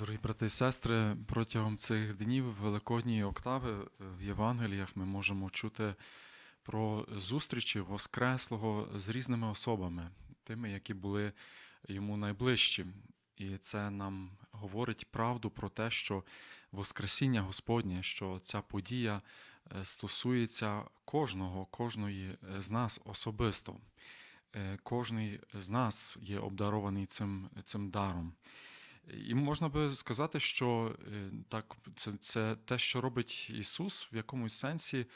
Дорогі брати і сестри, протягом цих днів Великодньої октави в Євангеліях ми можемо чути про зустрічі Воскреслого з різними особами, тими, які були йому найближчі. І це нам говорить правду про те, що Воскресіння Господнє, що ця подія е, стосується кожного, кожної з нас особисто. Е, Кожний з нас є обдарований цим, цим даром. І можна би сказати, що е, так, це, це те, що робить Ісус, в якомусь сенсі,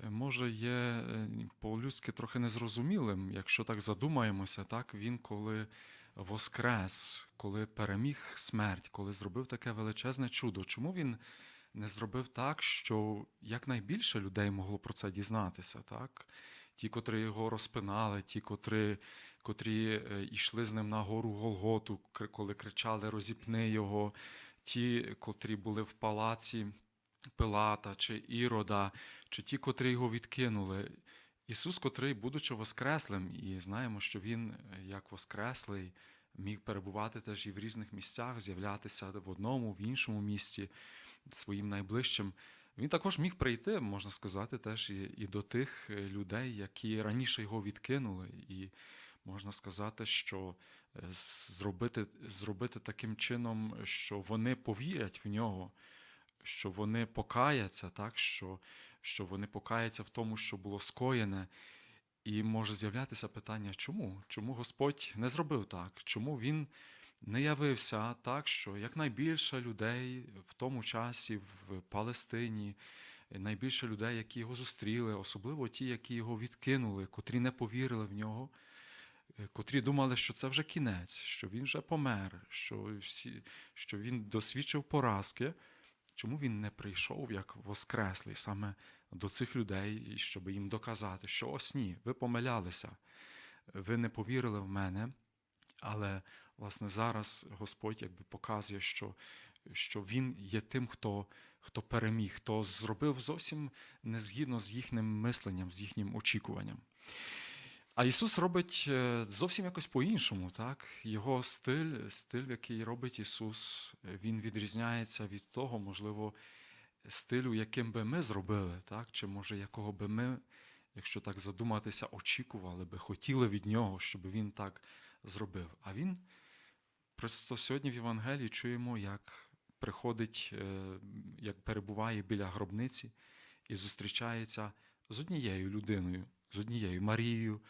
е, може, є е, по-людськи трохи незрозумілим, якщо так задумаємося, так, Він коли воскрес, коли переміг смерть, коли зробив таке величезне чудо, чому він не зробив так, що якнайбільше людей могло про це дізнатися, так? Ті, котрі його розпинали, ті, котрі, котрі е, йшли з ним на гору Голготу, коли кричали Розіпни його, ті, котрі були в палаці Пилата чи Ірода, чи ті, котрі його відкинули. Ісус, котрий, будучи воскреслим, і знаємо, що Він, е, як воскреслий, міг перебувати теж і в різних місцях, з'являтися в одному, в іншому місці своїм найближчим. Він також міг прийти, можна сказати, теж і, і до тих е, людей, які раніше його відкинули. І можна сказати, що е, зробити, зробити таким чином, що вони повірять в нього, що вони покаяться, так, що, що вони покаяться в тому, що було скоєне. І може з'являтися питання, чому? Чому Господь не зробив так? Чому Він не явився так, що якнайбільше людей в тому часі в Палестині, найбільше людей, які його зустріли, особливо ті, які його відкинули, котрі не повірили в нього, е, котрі думали, що це вже кінець, що він вже помер, що, всі, що він досвідчив поразки. Чому він не прийшов як Воскреслий саме до цих людей, щоб їм доказати, що ось ні, ви помилялися, ви не повірили в мене, але власне зараз Господь якби показує, що, що Він є тим, хто, хто переміг, хто зробив зовсім незгідно з їхнім мисленням, з їхнім очікуванням. А Ісус робить е, зовсім якось по-іншому. так? Його стиль, стиль, який робить Ісус, він відрізняється від того, можливо, стилю, яким би ми зробили, так? чи може якого би ми, якщо так задуматися, очікували би, хотіли від Нього, щоб Він так зробив. А Він просто сьогодні в Євангелії чуємо, як приходить, е, як перебуває біля гробниці і зустрічається з однією людиною, з однією Марією,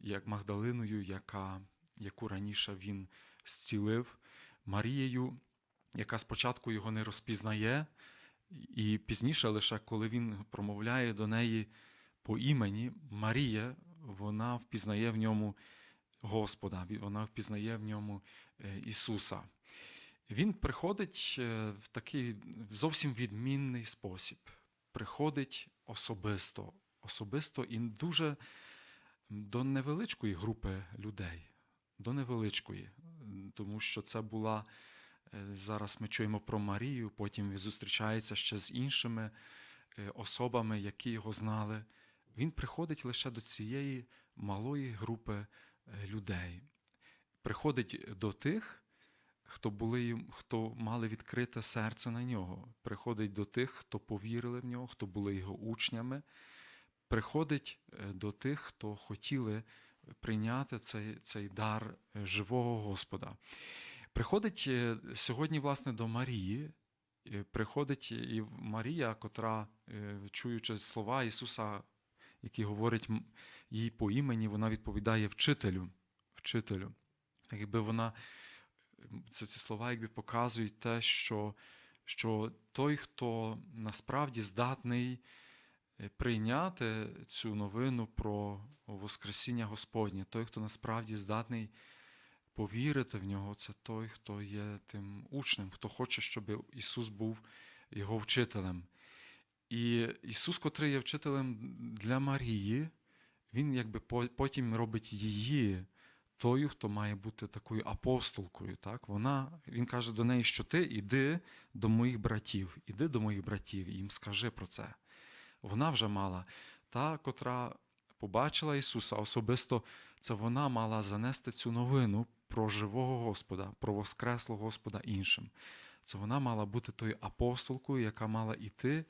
як Магдалиною, яка, яку раніше він зцілив, Марією, яка спочатку його не розпізнає, і пізніше, лише коли він промовляє до неї по імені Марія, вона впізнає в ньому Господа, вона впізнає в ньому е, Ісуса. Він приходить е, в такий зовсім відмінний спосіб. Приходить особисто, особисто і дуже до невеличкої групи людей, до невеличкої, тому що це була е, зараз ми чуємо про Марію, потім він зустрічається ще з іншими особами, які його знали. Він приходить лише до цієї малої групи людей. Приходить до тих, хто були, хто мали відкрите серце на нього. Приходить до тих, хто повірили в нього, хто були його учнями. Приходить е, до тих, хто хотіли прийняти цей, цей дар е, живого Господа. Приходить е, сьогодні, власне, до Марії. Е, Приходить і Марія, котра, е, чуючи слова Ісуса, які говорить їй по імені, вона відповідає вчителю. вчителю. Так якби вона, це ці слова якби показують те, що, що той, хто насправді здатний е, прийняти цю новину про Воскресіння Господнє, той, хто насправді здатний повірити в нього, це той, хто є тим учнем, хто хоче, щоб Ісус був його вчителем. І Ісус, котрий є вчителем для Марії, Він якби потім робить її тою, хто має бути такою апостолкою. Так? Вона, Він каже до неї, що ти іди до моїх братів, іди до моїх братів і їм скажи про це. Вона вже мала та, котра побачила Ісуса особисто, це вона мала занести цю новину про живого Господа, про воскреслого Господа іншим. це вона мала бути тою апостолкою, яка мала йти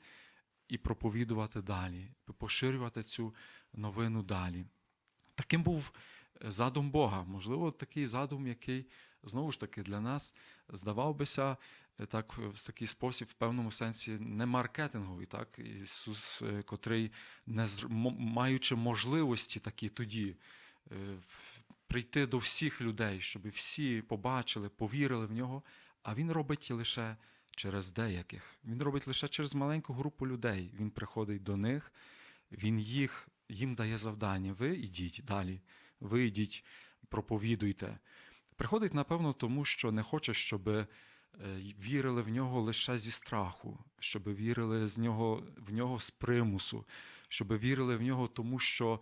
і проповідувати далі, поширювати цю новину далі. Таким був е, задум Бога. Можливо, такий задум, який знову ж таки для нас здавав бися е, так в такий спосіб, в певному сенсі, не маркетинговий. Так? Ісус, е, котрий, не маючи можливості такі тоді, прийти до всіх людей, щоб всі побачили, повірили в нього, а Він робить лише через деяких. Він робить лише через маленьку групу людей. Він приходить до них, він їх, їм дає завдання. Ви йдіть далі, ви йдіть, проповідуйте. Приходить, напевно, тому що не хоче, щоб е, вірили в нього лише зі страху, щоб вірили з нього, в нього з примусу, щоб вірили в нього, тому що,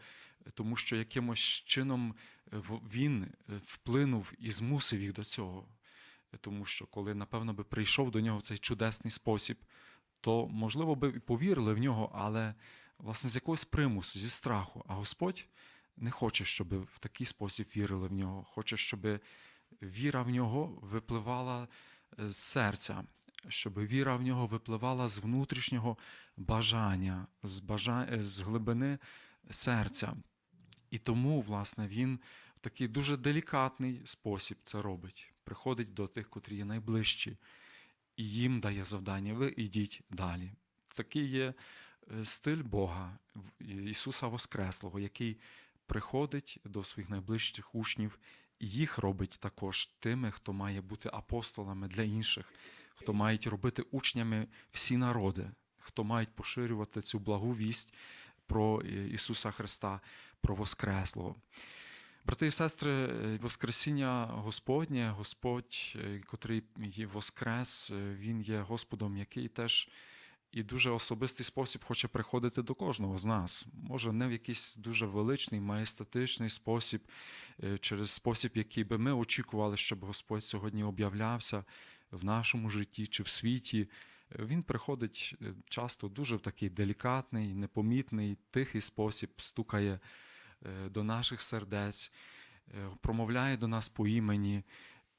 тому що якимось чином е, він е, вплинув і змусив їх до цього. Тому що коли, напевно, би прийшов до нього в цей чудесний спосіб, то, можливо, би і повірили в нього, але власне з якогось примусу, зі страху. А Господь не хоче, щоб в такий спосіб вірили в нього. Хоче, щоб віра в нього випливала з серця, щоб віра в нього випливала з внутрішнього бажання, з, бажа... з глибини серця. І тому, власне, він в такий дуже делікатний спосіб це робить. Приходить до тих, котрі є найближчі, і їм дає завдання: ви йдіть далі. Такий є е, стиль Бога, Ісуса Воскреслого, який приходить до своїх найближчих учнів і їх робить також тими, хто має бути апостолами для інших, хто мають робити учнями всі народи, хто мають поширювати цю благу вість про е, Ісуса Христа, про Воскреслого. Брати і сестри, е, Воскресіння Господнє, Господь, е, котрий є Воскрес, е, Він є Господом, який теж і дуже особистий спосіб хоче приходити до кожного з нас. Може, не в якийсь дуже величний, маєстатичний спосіб, через спосіб, який би ми очікували, щоб Господь сьогодні об'являвся в нашому житті чи в світі. Він приходить часто дуже в такий делікатний, непомітний, тихий спосіб, стукає до наших сердець, е, промовляє до нас по імені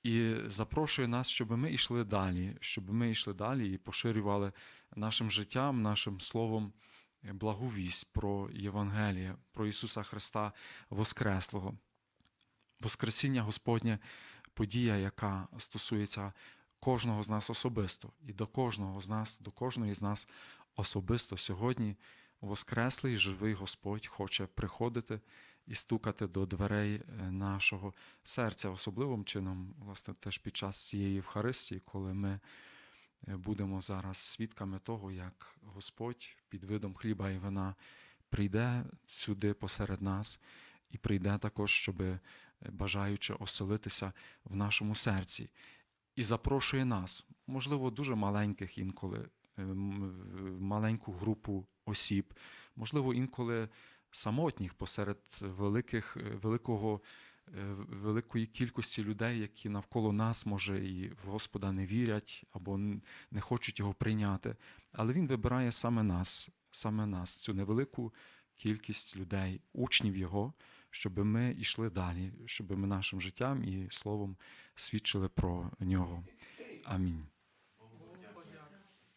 і запрошує нас, щоб ми йшли далі, щоб ми йшли далі і поширювали нашим життям, нашим словом е, благу вість про Євангеліє, про Ісуса Христа Воскреслого. Воскресіння Господнє подія, яка стосується кожного з нас особисто, і до кожного з нас, до кожної з нас особисто сьогодні Воскреслий живий Господь хоче приходити і стукати до дверей е, нашого серця, особливим чином, власне, теж під час цієї Євхаристії, коли ми е, будемо зараз свідками того, як Господь під видом хліба і вина прийде сюди посеред нас і прийде також, щоб бажаючи оселитися в нашому серці, і запрошує нас, можливо, дуже маленьких інколи, е, маленьку групу осіб, можливо, інколи самотніх посеред великих, е, великого, е, великої кількості людей, які навколо нас, може, і в Господа не вірять або не хочуть його прийняти. Але Він вибирає саме нас, саме нас, цю невелику кількість людей, учнів Його, щоб ми йшли далі, щоб ми нашим життям і словом свідчили про нього. Амінь.